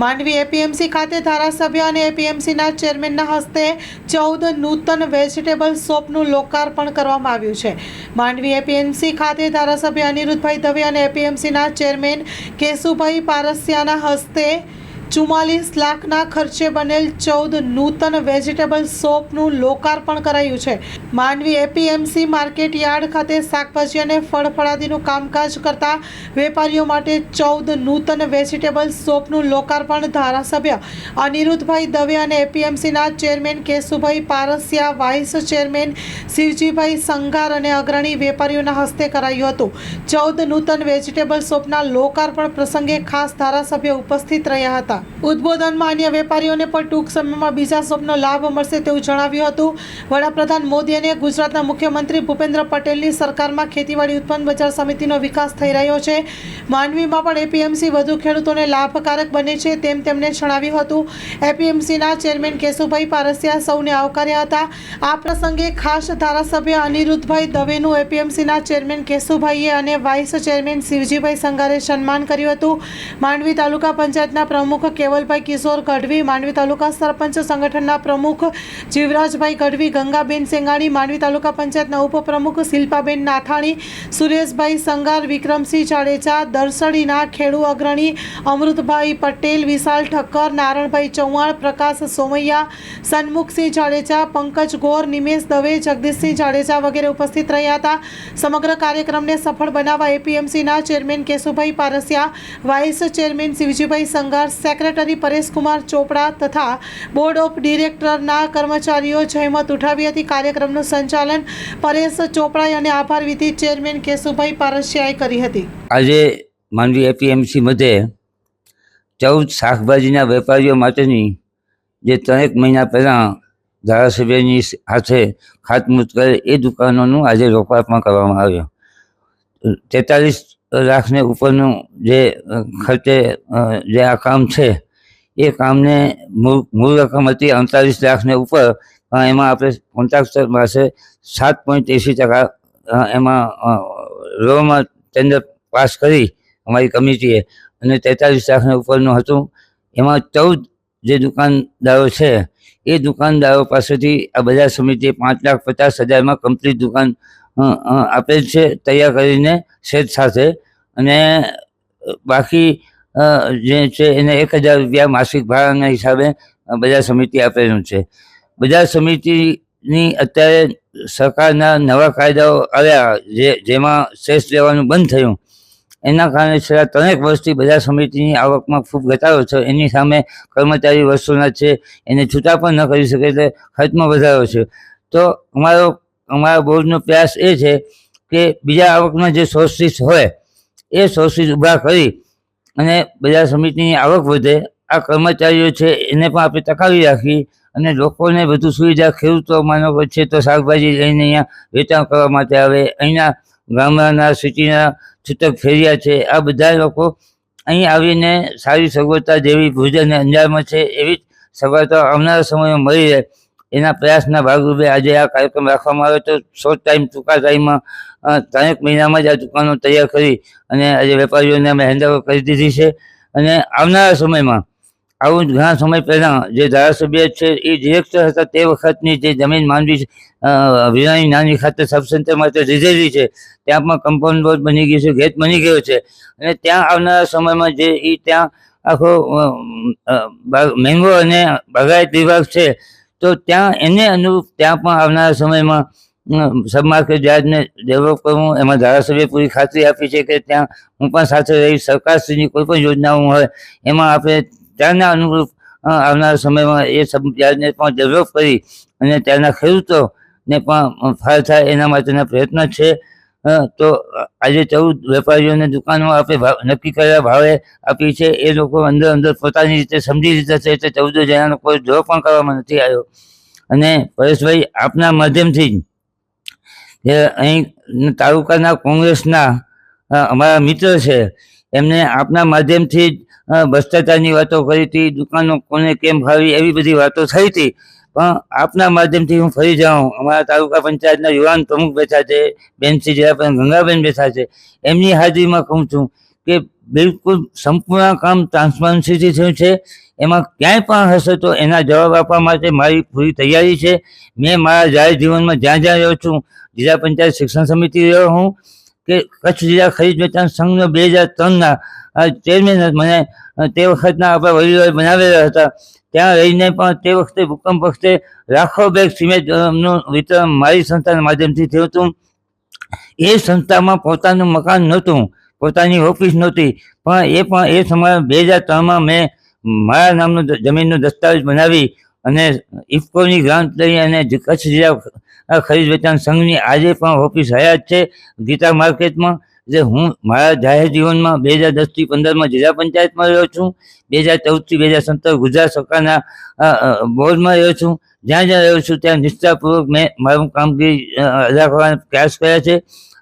Mandvi APMC ખાતે ધારાસભ્ય અને એપીએમસીના ચેરમેનના હસ્તે ચૌદ નૂતન વેજીટેબલ શોપનું લોકાર્પણ કરવામાં આવ્યું છે. માંડવી એપીએમસી ખાતે ધારાસભ્ય અનિરુદ્ધભાઈ દવે અને એપીએમસીના ચેરમેન કેશુભાઈ પારસિયાના હસ્તે ચુમ્માલીસ લાખના ખર્ચે બનેલ ચૌદ નૂતન વેજીટેબલ શોપનું લોકાર્પણ કરાયું છે. માંડવી એપીએમસી માર્કેટ યાર્ડ ખાતે શાકભાજી અને ફળફળાદીનું કામકાજ કરતા વેપારીઓ માટે ચૌદ નૂતન વેજીટેબલ શોપનું લોકાર્પણ ધારાસભ્ય અનિરુદ્ધભાઈ દવે અને એપીએમસીના chairman Keshubhai Parasiya, vice chairman Shivjibhai Sanghar અને અગ્રણી વેપારીઓના હસ્તે કરાયું હતું. ચૌદ નૂતન વેજીટેબલ શોપના લોકાર્પણ પ્રસંગે ખાસ ધારાસભ્ય ઉપસ્થિત રહ્યા હતા. ઉદ્બોધનમાં અન્ય વેપારીઓને પણ ટૂંક સમયમાં બીજા શોપનો લાભ મળશે તેવું જણાવ્યું હતું. વડાપ્રધાન મોદી અને ગુજરાતના મુખ્યમંત્રી ભૂપેન્દ્ર પટેલની સરકારમાં ખેતીવાડી ઉત્પન્ન બજાર સમિતિનો વિકાસ થઈ રહ્યો છે. માંડવીમાં પણ એપીએમસી વધુ ખેડૂતોને લાભકારક બને છે તેમ તેમણે જણાવ્યું હતું. એપીએમસીના ચેરમેન કેશુભાઈ પારસિયા સૌને આવકાર્યા હતા. આ પ્રસંગે ખાસ ધારાસભ્ય અનિરુદ્ધભાઈ દવેનું એપીએમસીના ચેરમેન કેશુભાઈએ અને વાઇસ ચેરમેન શિવજીભાઈ સંગારે સન્માન કર્યું હતું. માંડવી તાલુકા પંચાયતના પ્રમુખ કેવલભાઈ કિશોર ગઢવી, માંડવી તાલુકા સરપંચ સંગઠનના પ્રમુખ જીવરાજભાઈ ગઢવી, ગંગાબેન સેંગાણી, માંડવી તાલુકા પંચાયતના ઉપપ્રમુખ શિલ્પાબેન નાથાણી, સુરેશભાઈ સંગાર, વિક્રમસિંહ જાડેજા દરસડીના ખેડૂ અગ્રણી અમૃતભાઈ પટેલ, વિશાલ ઠક્કર, નારણભાઈ ચૌહાણ, પ્રકાશ સોમૈયા, સન્મુખસિંહ જાડેજા, પંકજ ગોર, નિમેશ દવે, જગદીશસિંહ જાડેજા વગેરે ઉપસ્થિત રહ્યા હતા. સમગ્ર કાર્યક્રમને સફળ બનાવવા એપીએમસીના chairman Keshubhai Parasiya, vice chairman Shivjibhai Sangar, secretary Pareshkumar Chopda તથા બોર્ડ ઓફ ડિરેક્ટરના કર્મચારીઓ જહેમત ઉઠાવી હતી. કાર્યક્રમનું સંચાલન પરેશ ચોપડાએ અને આભાર વિધિ ચેરમેન કેશુભાઈ પારસિયાએ કરી હતી. આજે માંડવી એપીએમસી મધ્યે ચૌદ શાકભાજીના વેપારીઓ માટેની જે ત્રણેક મહિના પહેલાં ધારાસભ્યની સાથે ખાતમુહૂર્ત કરે એ દુકાનોનું આજે લોકાર્પણ કરવામાં આવ્યું. તેતાલીસ લાખને ઉપરનું જે ખર્ચે જે આ કામ છે, એ કામને મૂળ રકમ હતી અડતાલીસ લાખને ઉપર. એમાં આપણે કોન્ટ્રાક્ટર પાસે સાત પોઈન્ટ એંસી ટકા એમાં લોમાં ટેન્ડર પાસ કરી અમારી કમિટીએ. અને તેતાલીસ લાખને ઉપરનું હતું. એમાં ચૌદ જે દુકાનદારો છે, એ દુકાનદારો પાસેથી આ બજાર સમિતિએ પાંચ લાખ પચાસ હજારમાં કમ્પ્લીટ દુકાન આપેલ છે, તૈયાર કરીને સેટ સાથે. અને બાકી જે છે એને એક હજાર રૂપિયા માસિક ભાડાના હિસાબે બજાર સમિતિ આપેલું છે. બજાર સમિતિની અત્યારે સરકારના નવા કાયદાઓ આવ્યા, જે, જેમાં સેસ લેવાનું બંધ થયું. એના કારણે છેલ્લા ત્રણેક વર્ષથી બજાર સમિતિની આવકમાં ખૂબ ઘટાડો છે એની સામે કર્મચારી વર્ષોના છે, એને છૂટા પણ ન કરી શકે એટલે ખર્ચમાં વધારો છે તો અમારો અમારા બોર્ડનો પ્રયાસ એ છે કે બીજા આવકમાં જે સોર્સિસ હોય, એ સોર્સિસ ઊભા કરી અને બજાર સમિતિની આવક વધે. આ કર્મચારીઓ છે, એને પણ આપણે ટકાવી રાખી અને લોકોને વધુ સુવિધા, ખેડૂતો માનો છે તો શાકભાજી લઈને અહીંયા વેચાણ કરવા માટે આવે. અહીંના ગામડાના, સિટીના છૂટક ફેરિયા છે. આ બધા લોકો અહીં આવીને સારી સગવડતા જેવી ભોજન અંજારમાં છે, એવી જ સગવડતા આવનારા સમયમાં મળી રહે. એના પ્રયાસના ભાગરૂપે આજે આ કાર્યક્રમ રાખવામાં આવ્યો તો શોર્ટ ટાઈમ ટૂંકા ટાઈમમાં ત્રણેક મહિનામાં જ આ દુકાનો તૈયાર કરી અને આજે વેપારીઓને અમે હેન્ડઓવર કરી દીધી છે. અને આવનારા સમયમાં, આવું જ ઘણા સમય પહેલાં જે ધારાસભ્ય છે, એ ડિરેક્ટર હતા તે વખતની જે જમીન માંડવી વિરાણી નાની ખાતે સબ સેન્ટર માટે લીધેલી છે, ત્યાં પણ કમ્પાઉન્ડ બોર્ડ બની ગયું છે, ગેટ બની ગયો છે. અને ત્યાં આવનારા સમયમાં જે એ ત્યાં આખો મેંગો અને બાગાયત વિભાગ છે તો ત્યાં એને અનુરૂપ ત્યાં પણ આવનારા સમયમાં સબ માર્કેટ યાર્ડને ડેવલપ કરવું, એમાં ધારાસભ્ય પૂરી ખાતરી આપી છે કે ત્યાં હું પણ સાથે રહી, સરકારશ્રીની કોઈ પણ યોજનાઓ હોય, એમાં આપણે ત્યાંના અનુરૂપ આવનારા સમયમાં એ યાર્ડને પણ ડેવલપ કરી અને ત્યાંના ખેડૂતોને પણ ફાળ થાય એના માટેના પ્રયત્ન છે. તો આજે ચૌદ વેપારીઓને દુકાનો આપે નક્કી કરેલા ભાવે આપી છે. એ લોકો અંદર અંદર પોતાની રીતે સમજી લીધા છે એટલે ચૌદ જણાનો કોઈ ડ્રો પણ કરવામાં નથી આવ્યો. અને પરેશભાઈ, આપના માધ્યમથી જ અહીં તાલુકાના કોંગ્રેસના અમારા મિત્ર છે, એમને આપના માધ્યમથી જ ભ્રષ્ટાચારની વાતો કરી હતી, દુકાનો કોને કેમ ફાવી એવી બધી વાતો થઈ હતી. પણ આપના માધ્યમથી હું ફરી જાઉં. અમારા તાલુકા પંચાયતના યુવાન પ્રમુખ બેઠા છે બેનસી જયા પણ ગંગાબેન બેઠા છે. એમની હાજરીમાં કહું છું કે બિલકુલ સંપૂર્ણ કામ ટ્રાન્સપરન્સીથી થયું છે. એમાં ક્યાંય પણ હશે તો એના જવાબ આપવા માટે મારી પૂરી તૈયારી છે. મેં મારા જાહેર જીવનમાં જ્યાં જ્યાં રહ્યો છું, જિલ્લા પંચાયત શિક્ષણ સમિતિ રહ્યો હું. કે કચ્છ જિલ્લા ખરીદ વેચાણ સંઘનો બે હજાર ત્રણના ચેરમેન મને તે વખતના આપણા વડીલોએ બનાવેલા હતા. ત્યાં રહીને પણ તે વખતે ભૂકંપ વખતે લાખો બેગ સિમેન્ટનું વિતરણ મારી સંસ્થાના માધ્યમથી થયું હતું. એ સંસ્થામાં પોતાનું મકાન નહોતું, પોતાની ઓફિસ નહોતી, પણ એ પણ એ સમયે બે હજાર ત્રણમાં મેં મારા નામનું જમીનનો દસ્તાવેજ બનાવી અને ઇફકોની ગ્રાન્ટ લઈ અને કચ્છ જિલ્લા ખરીદ વેચાણ સંઘની આજે પણ ઓફિસ હયાત છે ગીતા માર્કેટમાં, જે હું મારા જાહેર જીવનમાં બે હજાર દસથી પંદરમાં જિલ્લા પંચાયતમાં રહ્યો છું, બે હજાર ચૌદથી બે હજાર સત્તર ગુજરાત સરકારના બોર્ડમાં રહ્યો છું, જ્યાં જ્યાં રહ્યો છું ત્યાં નિષ્ઠાપૂર્વક મેં મારું કામગીરી અદા કરવાનો પ્રયાસ કર્યા છે.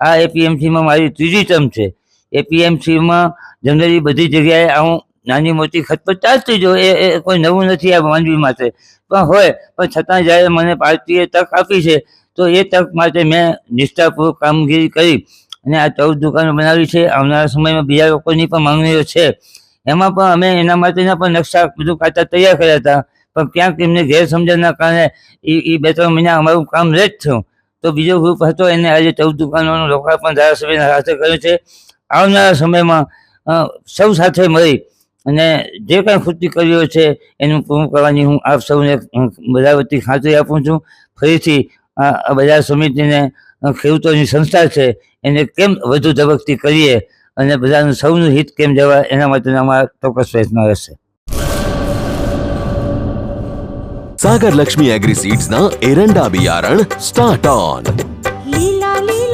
આ એપીએમસીમાં મારી ત્રીજી ટર્મ છે. એપીએમસીમાં જનરલી બધી જગ્યાએ આવું નાની મોટી ખતપત ચાલતી જો એ એ કોઈ નવું નથી આ માંડવી માટે. પણ હોય, પણ છતાં જ્યારે મને પાર્ટીએ તક આપી છે, તો એ તક માટે મેં નિષ્ઠાપૂર્વક કામગીરી કરી અને આ ચૌદ દુકાનો બનાવી છે. આવનારા સમયમાં બીજા લોકોની પણ માંગણીઓ છે. એમાં પણ અમે એના માટેના પણ નકશા બધું કાચા તૈયાર કર્યા હતા. પણ ક્યાંક એમને ગેરસમજણના કારણે એ એ બે ત્રણ મહિના અમારું કામ લેટ થયું. તો બીજો ગ્રુપ હતો, એને આજે ચૌદ દુકાનોનું લોકાર્પણ ધારાસભ્યના હાથે કર્યું છે. આવનારા સમયમાં સૌ સાથે મળી અને જે કાંઈ ખોટી કર્યો છે એનું પૂરું કરવાની હું આપ સૌને બધા વતી ખાતરી આપું છું. ફરીથી આ બજાર સમિતિને ખેડૂતોની સંસ્થા છે એને કેમ વધુ ધબકતી કરીએ અને બધાનું સૌનું હિત કેમ જવાય એના માટેના અમારા ચોક્કસ પ્રયત્ન રહેશે. સાગર લક્ષ્મી એગ્રી સીડ્સના એરંડા બિયારણ સ્ટાર્ટ ઓન. લીલા લીલા.